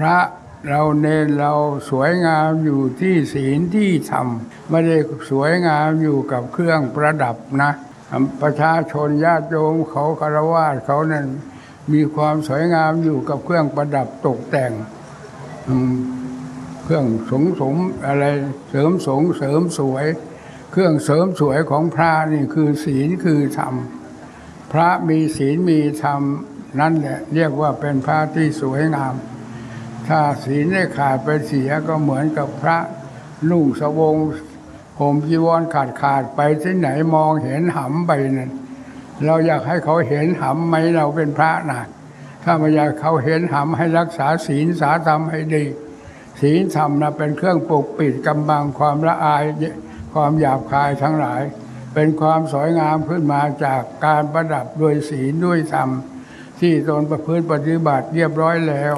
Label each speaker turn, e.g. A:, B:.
A: พระเราเนรเราสวยงามอยู่ที่ศีลที่ธรรมไม่ได้สวยงามอยู่กับเครื่องประดับนะ ประชาชนญาติโยมเขาคารวะเขานั้นมีความสวยงามอยู่กับเครื่องประดับตกแต่งเครื่องสงสมอะไรเสริมสงเสริมสวย เครื่องเสริมสวยของพระนี่คือศีลคือธรรม พระมีศีลมีธรรมนั่นแหละเรียกว่าเป็นพระที่สวยงาม ถ้าศีลได้ขาดไปเสียก็เหมือนกับพระนุ่งสบงห่มจีวรขาดขาดไปที่ไหนมองเห็นหำไปนั่นเราอยากให้เขาเห็นหำไหมเราเป็นพระนะถ้าไม่อยากเขาเห็นหำให้รักษาศีลสาธรรมให้ดี ศีลธรรมนะเป็นเครื่องปกปิดกำบังความละอายความหยาบคายทั้งหลาย เป็นความสวยงามขึ้นมาจากการประดับด้วยศีลด้วยธรรมที่ตนประพฤติปฏิบัติเรียบร้อยแล้ว